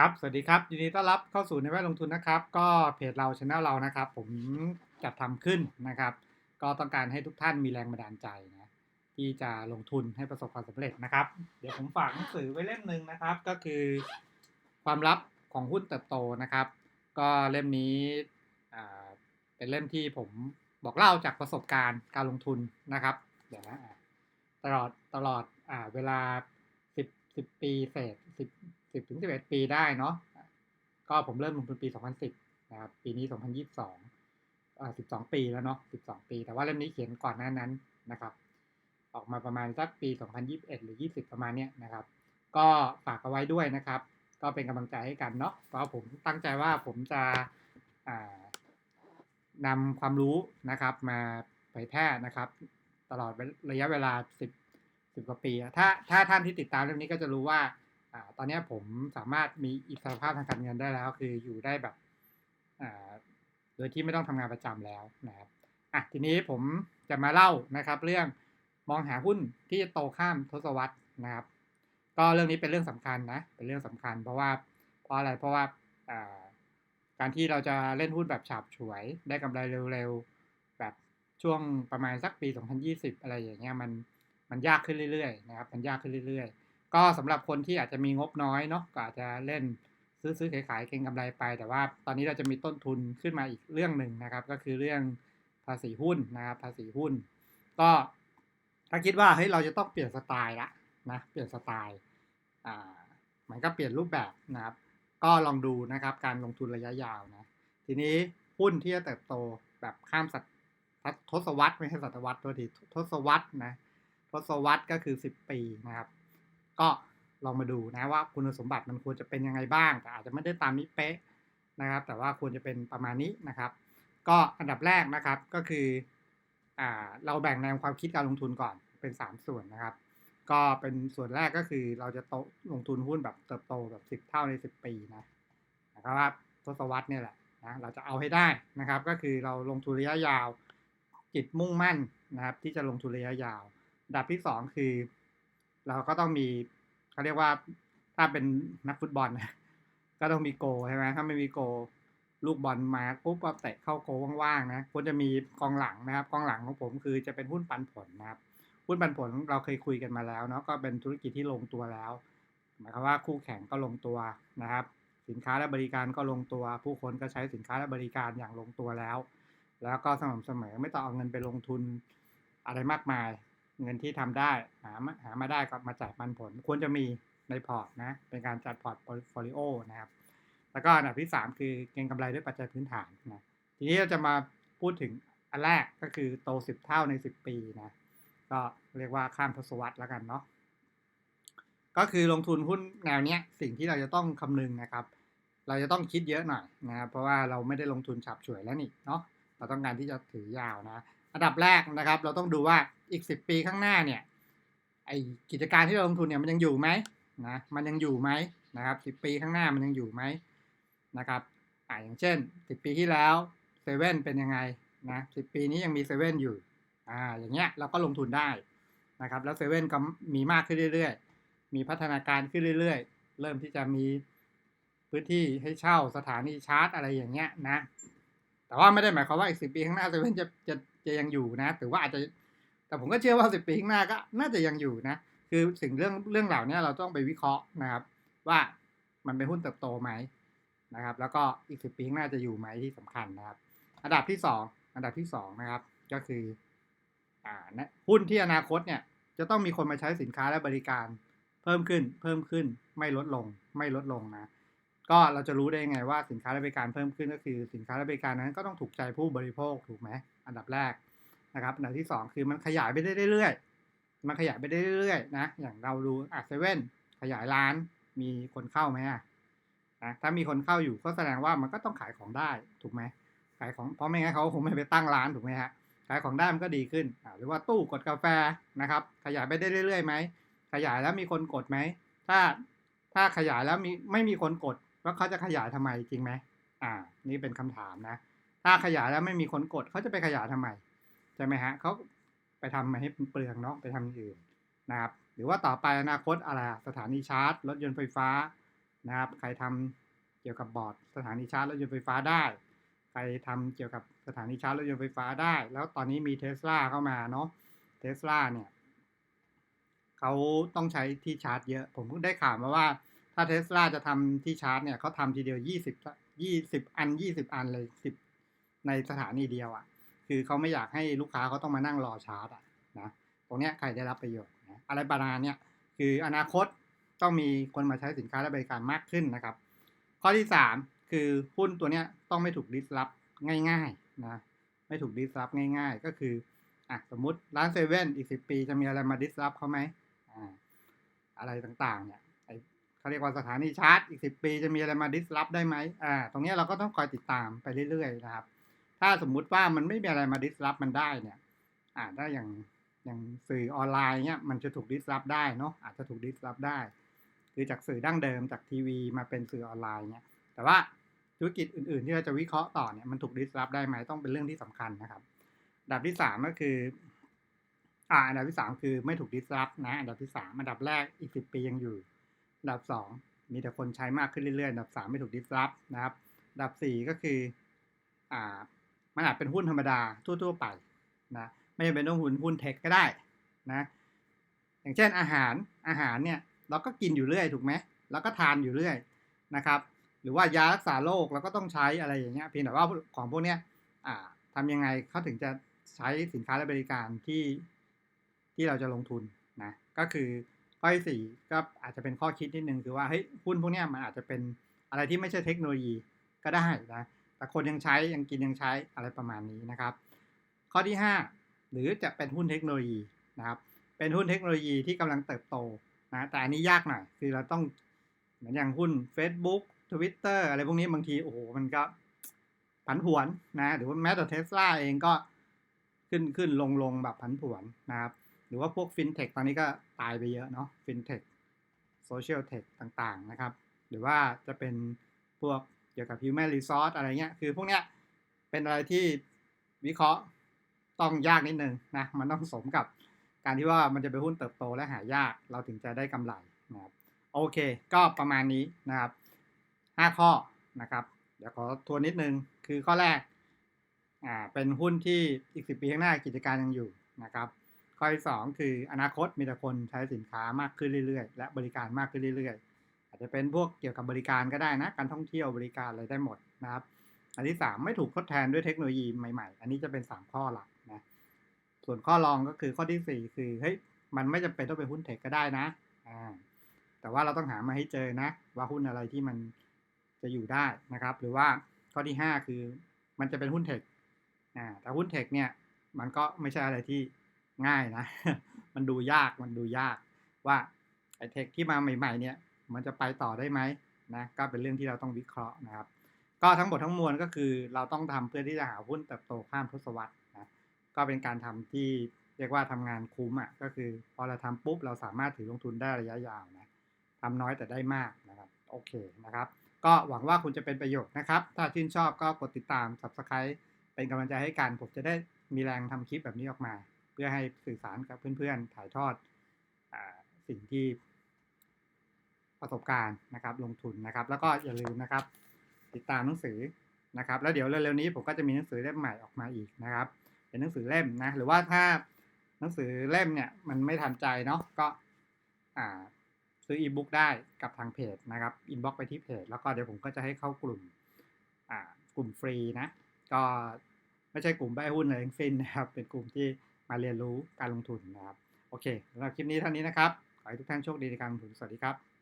ครับ สวัสดีครับ ยินดีต้อนรับเข้าสู่ในแวดลงทุนนะครับ ก็เพจเราช anel เรานะครับ ผมจัดทำขึ้นนะครับ ก็ต้องการให้ทุกท่านมีแรงบันดาลใจนะที่จะลงทุนให้ประสบความสำเร็จนะครับ เดี๋ยวผมฝากหนังสือไว้เล่มหนึ่งนะครับ ก็คือความลับของหุ้นเติบโตนะครับ ก็เล่มนี้เป็นเล่มที่ผมบอกเล่าจากประสบการณ์การลงทุนนะครับ เดี๋ยวนะตลอดตลอดอเวลาสิบสิบปีเศษสิบ สิบถึงสิบเอ็ดปีได้เนาะก็ผมเริ่มลงทุนปีสองพันสิบนะครับปีนี้สองพันยี่สิบสองอ่าสิบสองปีแล้วเนาะสิบสองปี แต่ว่าเล่มนี้เขียนก่อนหน้านั้นนะครับ ออกมาประมาณสักปี2021หรือ20ประมาณเนี้ยนะครับ ก็ฝากเอาไว้ด้วยนะครับ ก็เป็นกำลังใจให้กันเนาะเพราะผมตั้งใจว่าผมจะนำความรู้นะครับมาเผยแพร่นะครับ ตลอดระยะเวลา10 10กว่าปี ถ้าถ้าท่านที่ติดตามเรื่องนี้ก็จะรู้ว่า อตอนนี้ผมสามารถมีอิสรภาพทางการเงินได้แล้ว คืออยู่ได้แบบโดยที่ไม่ต้องทำงานประจำแล้วนะครับอะทีนี้ผมจะมาเล่านะครับ เรื่องมองหาหุ้นที่จะโตข้ามทศวรรษนะครับ ก็เรื่องนี้เป็นเรื่องสำคัญนะ เป็นเรื่องสำคัญ เพราะว่าเพราะอะไรเพราะว่าอ่าการที่เราจะเล่นหุ้นแบบฉาบฉวย ได้กำไรเร็วๆแบบช่วงประมาณสักปี 2020 อะไรอย่างเงี้ยมันมันยากขึ้นเรื่อยๆนะครับ มันยากขึ้นเรื่อยๆ ก็สำหรับคนที่อาจจะมีงบน้อยเนาะก็อาจจะเล่นซื้อซื้อขายขายเก็งกำไรไป แต่ว่าตอนนี้เราจะมีต้นทุนขึ้นมาอีกเรื่องหนึ่งนะครับ ก็คือเรื่องภาษีหุ้นนะครับภาษีหุ้น ก็ถ้าคิดว่าเฮ้ยเราจะต้องเปลี่ยนสไตล์ละนะเปลี่ยนสไตล์อ่ามันก็เปลี่ยนรูปแบบนะครับ ก็ลองดูนะครับ การลงทุนระยะยาวนะ ทีนี้หุ้นที่จะเติบโตแบบข้ามศทศวรรษไม่ใช่ศตวรรษตัวทีทศวรรษนะทศวรรษก็คือ 10 ปีนะครับ ก็ลองมาดูนะว่าคุณสมบัติมันควรจะเป็นยังไงบ้าง แต่อาจจะไม่ได้ตามนี้เป๊ะนะครับ แต่ว่าควรจะเป็นประมาณนี้นะครับ ก็อันดับแรกนะครับก็คืออ่าเราแบ่งแนวความคิดการลงทุนก่อนเป็น 3 ส่วนนะครับ ก็เป็นส่วนแรกก็คือเราจะโตลงทุนหุ้นแบบเติบโตแบบ 10 เท่าใน 10 ปีนะนะครับว่าทศวรรษเนี่ยแหละนะเราจะเอาให้ได้นะครับ ก็คือเราลงทุนระยะยาวจิตมุ่งมั่นนะครับ ที่จะลงทุนระยะยาวดับที่ 2 คือ เราก็ต้องมีเขาเรียกว่าถ้าเป็นนักฟุตบอลก็ต้องมีโกใช่ไหมถ้าไม่มีโก ลูกบอลมาปุ๊บก็เตะเข้าโกว่างๆนะควรจะมีกองหลังนะครับกองหลังของผมคือจะเป็นหุ้นปันผลนะครับหุ้นปันผลเราเคยคุยกันมาแล้วเนาะก็เป็นธุรกิจที่ลงตัวแล้วหมายความว่าคู่แข่งก็ลงตัวนะครับ สินค้าและบริการก็ลงตัว ผู้คนก็ใช้สินค้าและบริการอย่างลงตัวแล้ว แล้วก็สม่ำเสมอไม่ต้องเอาเงินไปลงทุนอะไรมากมาย เงินที่ทำได้หามาหามาได้ก็มาจ่ายปันผล ควรจะมีในพอร์ตนะ เป็นการจัดพอร์ตโฟลิโอนะครับ แล้วก็อันดับที่ 3 คือเก็งกำไรด้วยปัจจัยพื้นฐานนะทีนี้เราจะมาพูดถึงอันแรกก็คือโต 10 เท่าใน 10 ปีนะก็เรียกว่าข้ามทศวรรษแล้วกันเนาะก็คือลงทุนหุ้นแนวเนี้ยสิ่งที่เราจะต้องคำนึงนะครับ เราจะต้องคิดเยอะหน่อยนะครับเพราะว่าเราไม่ได้ลงทุนฉับฉวยแล้วนี่เนาะเราต้องการที่จะถือยาวนะ อันดับแรกนะครับ เราต้องดูว่าอีก 10 ปีข้างหน้าเนี่ยไอกิจการที่เราลงทุนเนี่ยมันยังอยู่ไหมนะมันยังอยู่ไหมนะครับ10 ปีข้างหน้ามันยังอยู่ไหมนะครับอ่าอย่างเช่น 10 ปีที่แล้วเซเว่นเป็นยังไงนะ10ปีนี้ยังมีเซเว่นอยู่อ่าอย่างเงี้ยเราก็ลงทุนได้นะครับ แล้วเซเว่นก็มีมากขึ้นเรื่อยๆ มีพัฒนาการขึ้นเรื่อยๆ เริ่มที่จะมีพื้นที่ให้เช่าสถานีชาร์จอะไรอย่างเงี้ยนะ แต่ว่าไม่ได้หมายความว่าอีกสิปีข้างหน้าเซเว่นจะจะ จะยังอยู่นะถือว่าอาจจะ แต่ผมก็เชื่อว่าสิบปีข้างหน้าก็น่าจะยังอยู่นะ คือสิ่งเรื่องเรื่องเหล่านี้เราต้องไปวิเคราะห์นะครับ ว่ามันเป็นหุ้นเติบโตไหมนะครับ แล้วก็อีกสิบปีข้างหน้าจะอยู่ไหมที่สำคัญนะครับ อันดับที่สองอันดับที่สองนะครับ ก็คืออ่านะหุ้นที่อนาคตเนี่ย จะต้องมีคนมาใช้สินค้าและบริการเพิ่มขึ้น เพิ่มขึ้น ไม่ลดลง ไม่ลดลงนะ ก็เราจะรู้ได้ยังไงว่าสินค้าและบริการเพิ่มขึ้นก็คือ สินค้าและบริการนั้นก็ต้องถูกใจผู้บริโภคถูกไหม อันดับแรก นะครับอันดับที่ 2 คือมันขยายไปได้เรื่อยๆ มันขยายไปได้เรื่อยๆนะ อย่างเราดูอะเซเว่นขยายร้านมีคนเข้าไหมอะนะถ้ามีคนเข้าอยู่ก็แสดงว่ามันก็ต้องขายของได้ถูกไหมขายของเพราะไม่งั้นเขาคงไม่ไปตั้งร้านถูกไหมฮะขายของได้มันก็ดีขึ้นหรือว่าตู้กดกาแฟนะครับ ขยายไปได้เรื่อยๆไหมขยายแล้วมีคนกดไหมถ้าถ้าขยายแล้วมีไม่มีคนกดแล้วเขาจะขยายทำไมจริงไหมอ่า นี่เป็นคำถามนะ ถ้าขยายแล้วไม่มีคนกดเขาจะไปขยายทำไม ใช่ไหมฮะเขาไปทำมาให้เปลืองเนาะไปทำอื่นนะครับ หรือว่าต่อไปอนาคตอะไรสถานีชาร์จ รถยนต์ไฟฟ้านะครับ ใครทำเกี่ยวกับบอร์ด สถานีชาร์จรถยนต์ไฟฟ้าได้ ใครทำเกี่ยวกับสถานีชาร์จรถยนต์ไฟฟ้าได้ แล้วตอนนี้มีเทสลาเข้ามาเนาะเทสลาเนี่ยเขาต้องใช้ที่ชาร์จเยอะ ผมเพิ่งได้ข่าวมาว่า ถ้าเทสลาจะทำที่ชาร์จเนี่ยเขาทำทีเดียวยี่สิบยี่สิบอันยี่สิบอันเลยสิบในสถานีเดียวอะ่ะ คือเขาไม่อยากให้ลูกค้าเขาต้องมานั่งรอชาร์จอะนะตรงเนี้ยใครได้รับประโยชน์นะอะไรประมาณเนี้ยคืออนาคตต้องมีคนมาใช้สินค้าและบริการมากขึ้นนะครับ ข้อที่สามคือหุ้นตัวเนี้ยต้องไม่ถูกดิสรับง่ายๆนะไม่ถูกดิสรับง่าย ๆ ก็คืออะสมมติร้านเซเว่นอีกสิปีจะมีอะไรมาดิสรับเขาไหมอ่าอะไรต่างๆเนี่ยไอเขาเรียกว่าสถานีชาร์จอีกสิปีจะมีอะไรมาดิสรับได้ไหมอ่า ตรงเนี้ยเราก็ต้องคอยติดตามไปเรื่อยๆนะครับ ถ้าสมมุติว่ามันไม่มีอะไรมาดิสรับมันได้เนี่ยอ่าถ้าอย่างอย่างสื่อออนไลน์เนี่ยมันจะถูกดิสรับได้เนาะอาจจะถูกดิสรับได้ คือจากสื่อดั้งเดิมจากทีวีมาเป็นสื่อออนไลน์เนี่ยแต่ว่าธุรกิจอื่นๆ ที่เราจะวิเคราะห์ต่อเนี่ยมันถูกดิสรับได้ไหมต้องเป็นเรื่องที่สำคัญนะครับดับที่สามก็คืออ่าอันดับที่สามคือไม่ถูกดิสรับนะอันดับที่สามอันดับแรกอีกสิบปียังอยู่อันดับสองมีแต่คนใช้มากขึ้นเรื่อยๆอันดับสามไม่ถูกดิสรับนะครับอันดับสี่ก็คืออ่า มันอาจเป็นหุ้นธรรมดาทั่ว ๆ ไปนะไม่จำเป็นต้องหุ้นหุ้นเทคก็ได้นะอย่างเช่นอาหารอาหารเนี่ยเราก็กินอยู่เรื่อยถูกไหมแล้วก็ทานอยู่เรื่อยนะครับ หรือว่ายารักษาโรคเราก็ต้องใช้อะไรอย่างเงี้ยเพียงแต่ว่าของพวกเนี้ยทำยังไงเขาถึงจะใช้สินค้าและบริการที่ที่เราจะลงทุนนะก็คือข้อที่สี่ก็อาจจะเป็นข้อคิดนิดนึงคือว่าเฮ้ยหุ้นพวกเนี้ยมันอาจจะเป็นอะไรที่ไม่ใช่เทคโนโลยีก็ได้นะ แต่คนยังใช้ยังกินยังใช้อะไรประมาณนี้นะครับ ข้อที่ 5 หรือจะเป็นหุ้นเทคโนโลยีนะครับ เป็นหุ้นเทคโนโลยีที่กำลังเติบโตนะแต่อันนี้ยากหน่อยคือเราต้องเหมือนอย่างหุ้น Facebook Twitter อะไรพวกนี้บางทีโอ้โหมันก็ผันผวนนะหรือว่าแม้แต่เทสลาเองก็ขึ้นขึ้นลงลงแบบผันผวนนะครับ หรือว่าพวกฟินเทคตอนนี้ก็ตายไปเยอะเนาะฟินเทคโซเชียลเทคต่างๆนะครับ หรือว่าจะเป็นพวก เกี่ยวกับ human resource อะไรเงี้ย คือพวกเนี้ยเป็นอะไรที่วิเคราะห์ต้องยากนิดนึงนะ มันต้องสมกับการที่ว่ามันจะเป็นหุ้นเติบโตและหายาก เราถึงจะได้กำไรนะครับ โอเค ก็ประมาณนี้นะครับ 5 ข้อนะครับ เดี๋ยวขอทวนนิดนึง คือข้อแรก อ่า เป็นหุ้นที่อีก 10 ปีข้างหน้ากิจการยังอยู่นะครับข้อที่2คืออนาคตมีแต่คนใช้สินค้ามากขึ้นเรื่อยๆ และบริการมากขึ้นเรื่อยๆ อาจจะเป็นพวกเกี่ยวกับบริการก็ได้นะ การท่องเที่ยวบริการอะไรได้หมดนะครับ อันที่ 3 ไม่ถูกทดแทนด้วยเทคโนโลยีใหม่ๆ อันนี้จะเป็น 3 ข้อหลักนะส่วนข้อรองก็คือข้อที่ 4 คือเฮ้ยมันไม่จำเป็นต้องเป็นหุ้นเทคก็ได้นะอ่าแต่ว่าเราต้องหามาให้เจอนะ ว่าหุ้นอะไรที่มันจะอยู่ได้นะครับ หรือว่าข้อที่ 5 คือมันจะเป็นหุ้นเทคอ่าแต่หุ้นเทคเนี่ยมันก็ไม่ใช่อะไรที่ง่ายนะ มันดูยากมันดูยากว่าไอเทคที่มาใหม่ ๆ เนี่ย มันจะไปต่อได้ไหมนะก็เป็นเรื่องที่เราต้องวิเคราะห์นะครับ ก็ทั้งหมดทั้งมวลก็คือเราต้องทำเพื่อที่จะหาหุ้นเติบโตข้ามทศวรรษนะก็เป็นการทำที่เรียกว่าทำงานคุ้มอะก็คือพอเราทำปุ๊บเราสามารถถือลงทุนได้ระยะยาวนะทำน้อยแต่ได้มากนะครับโอเคนะครับ ก็หวังว่าคุณจะเป็นประโยชน์นะครับ ถ้าชื่นชอบก็กดติดตาม subscribe เป็นกำลังใจให้กันผมจะได้มีแรงทำคลิปแบบนี้ออกมา เพื่อให้สื่อสารกับเพื่อนๆ ถ่ายทอดอสิ่งที่ ประสบการณ์นะครับลงทุนนะครับ แล้วก็อย่าลืมนะครับ ติดตามหนังสือนะครับ แล้วเดี๋ยวเร็วๆนี้ผมก็จะมีหนังสือเล่มใหม่ออกมาอีกนะครับ เป็นหนังสือเล่มนะหรือว่าถ้าหนังสือเล่มเนี่ยมันไม่ทันใจเนาะก็อ่าซื้ออีบุ๊กได้กับทางเพจนะครับอินบ็อกไปที่เพจ แล้วก็เดี๋ยวผมก็จะให้เข้ากลุ่มอ่ากลุ่มฟรีนะก็ไม่ใช่กลุ่มใบหุ้นอะไรทั้งสิ้นนะครับเป็นกลุ่มที่มาเรียนรู้การลงทุนนะครับ โอเคสำหรับคลิปนี้เท่านี้นะครับ ขอให้ทุกท่านโชคดีในการลงทุนสวัสดีครับ